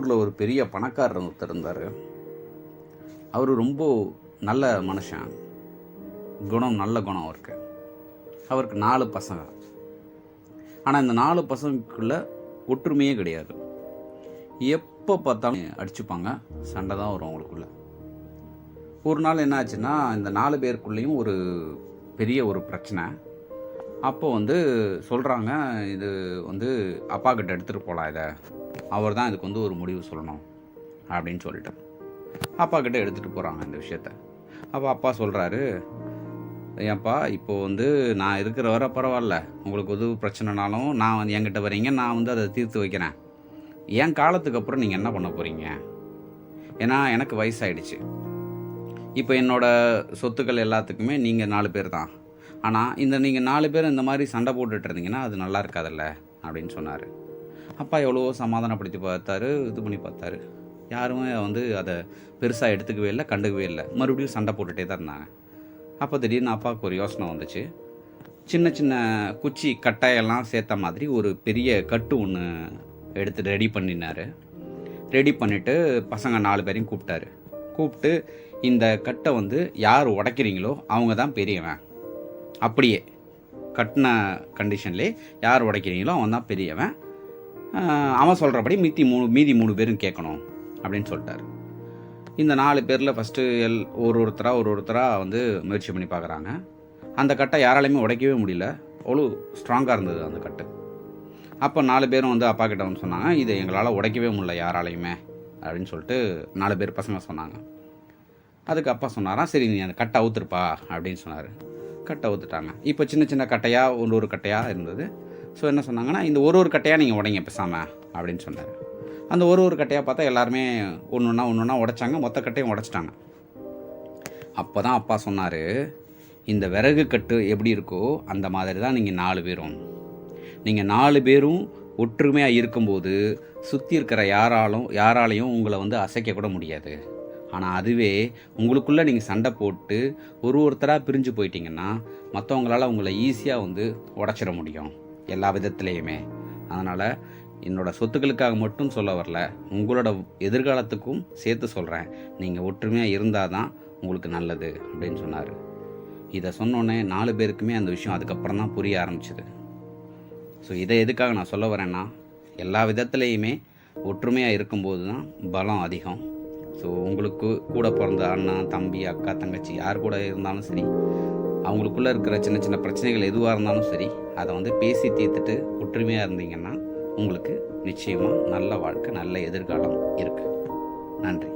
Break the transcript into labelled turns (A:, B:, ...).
A: ஊரில் ஒரு பெரிய பணக்காரர் ஒருத்தர் இருந்தார். அவர் ரொம்ப நல்ல மனுஷன். குணம் நல்ல குணம் அவருக்கு. அவருக்கு நாலு பசங்க. ஆனால் இந்த நாலு பசங்களுக்குள்ள ஒற்றுமையே கிடையாது. எப்போ பார்த்தாலும் அடிச்சுப்பாங்க. சண்டை தான் வரும் அவங்களுக்குள்ள. ஒரு நாள் என்ன ஆச்சுன்னா இந்த நாலு பேருக்குள்ளேயும் ஒரு பெரிய ஒரு பிரச்சனை. அப்போ வந்து சொல்கிறாங்க இது வந்து அப்பா கிட்ட எடுத்துகிட்டு போகலாம் இதை. அவர் தான் இதுக்கு வந்து ஒரு முடிவு சொல்லணும் அப்படின்னு சொல்லிட்டு அப்பா கிட்ட எடுத்துகிட்டு போகிறாங்க இந்த விஷயத்த. அப்போ அப்பா சொல்கிறாரு ஏன்ப்பா இப்போது வந்து நான் இருக்கிற வர பரவாயில்ல. உங்களுக்கு எது பிரச்சனைனாலும் நான் வந்து என்கிட்ட வரீங்க நான் வந்து அதை தீர்த்து வைக்கிறேன். என் காலத்துக்கு அப்புறம் நீங்கள் என்ன பண்ண போகிறீங்க ஏன்னா எனக்கு வயசாயிடுச்சு. இப்போ என்னோடய சொத்துக்கள் எல்லாத்துக்குமே நீங்கள் நாலு பேர் தான். ஆனால் இந்த நீங்கள் நாலு பேர் இந்த மாதிரி சண்டை போட்டுட்டு இருந்தீங்கன்னா அது நல்லா இருக்காதுல்ல? அப்படின்னு சொன்னார். அப்பா எவ்வளவோ சமாதானப்படுத்தி பார்த்தாரு இது பண்ணி பார்த்தாரு. யாருமே வந்து அதை பெருசாக எடுத்துக்கவே இல்லை கண்டுக்கவே இல்லை. மறுபடியும் சண்டை போட்டுகிட்டே தான் இருந்தாங்க. அப்போ திடீர்னு அப்பாவுக்கு ஒரு யோசனை வந்துச்சு. சின்ன சின்ன குச்சி கட்டாயெல்லாம் சேர்த்த மாதிரி ஒரு பெரிய கட்டு ஒன்று எடுத்து ரெடி பண்ணினார். ரெடி பண்ணிவிட்டு பசங்க நாலு பேரையும் கூப்பிட்டாரு. கூப்பிட்டு இந்த கட்டை வந்து யார் உடைக்கிறீங்களோ அவங்க தான் பெரியவன். அப்படியே கட்டின கண்டிஷன்லேயே யார் உடைக்கிறீங்களோ அவன் தான் பெரியவன். அவன் சொல்கிறபடி மீதி மூணு மீதி மூணு பேரும் கேட்கணும் அப்படின்னு சொல்லிட்டாரு. இந்த நாலு பேரில் ஃபஸ்ட்டு எல் ஒரு ஒருத்தராக ஒரு ஒருத்தராக வந்து முயற்சி பண்ணி பார்க்குறாங்க. அந்த கட்டை யாராலையுமே உடைக்கவே முடியல. அவ்வளோ ஸ்ட்ராங்காக இருந்தது அந்த கட்டு. அப்போ நாலு பேரும் வந்து அப்பா கிட்ட வந்து சொன்னாங்க இதை எங்களால் உடைக்கவே முடியல யாராலையுமே அப்படின்னு சொல்லிட்டு நாலு பேர் பசங்க சொன்னாங்க. அதுக்கு அப்பா சொன்னாராம் சரி நீ அந்த கட்டை அவுத்துருப்பா அப்படின்னு சொன்னார். கட்டை அவுத்துட்டாங்க. இப்போ சின்ன சின்ன கட்டையாக ஒரு ஒரு கட்டையாக இருந்தது. ஸோ என்ன சொன்னாங்கன்னா இந்த ஒரு ஒரு கட்டையாக நீங்கள் உடைங்க பேசாமல் அப்படின்னு சொன்னார். அந்த ஒரு ஒரு கட்டையாக பார்த்தா எல்லாருமே ஒன்று ஒன்றா ஒன்று ஒன்றா உடைச்சாங்க மொத்த கட்டையும் உடைச்சிட்டாங்க. அப்போ தான் அப்பா சொன்னார் இந்த விறகு கட்டு எப்படி இருக்கோ அந்த மாதிரி தான் நீங்கள் நாலு பேரும். நீங்கள் நாலு பேரும் ஒற்றுமையாக இருக்கும்போது சுற்றி இருக்கிற யாராலும் யாராலையும் உங்களை வந்து அசைக்கக்கூட முடியாது. ஆனால் அதுவே உங்களுக்குள்ளே நீங்கள் சண்டை போட்டு ஒரு ஒருத்தராக பிரிஞ்சு போயிட்டீங்கன்னா மற்றவங்களால் உங்களை ஈஸியாக வந்து உடச்சிட முடியும். எல்லா விதத்துலேயுமே. அதனால் என்னோடய சொத்துக்களுக்காக மட்டும் சொல்ல வரல உங்களோட எதிர்காலத்துக்கும் சேர்த்து சொல்கிறேன் நீங்கள் ஒற்றுமையாக இருந்தால் தான் உங்களுக்கு நல்லது அப்படின்னு சொன்னார். இதை சொன்னோன்னே நாலு பேருக்குமே அந்த விஷயம் அதுக்கப்புறம் தான் புரிய ஆரம்பிச்சிது. ஸோ இதை எதுக்காக நான் சொல்ல வரேன்னா எல்லா விதத்துலேயுமே ஒற்றுமையாக இருக்கும்போது தான் பலம் அதிகம். ஸோ உங்களுக்கு கூட பிறந்த அண்ணா தம்பி அக்கா தங்கச்சி யார் கூட இருந்தாலும் சரி அவங்களுக்குள்ளே இருக்கிற சின்ன சின்ன பிரச்சனைகள் எதுவாக இருந்தாலும் சரி அதை வந்து பேசி தீர்த்துட்டு ஒற்றுமையாக இருந்தீங்கன்னா உங்களுக்கு நிச்சயமாக நல்ல வாழ்க்கை நல்ல எதிர்காலம் இருக்குது நன்றி.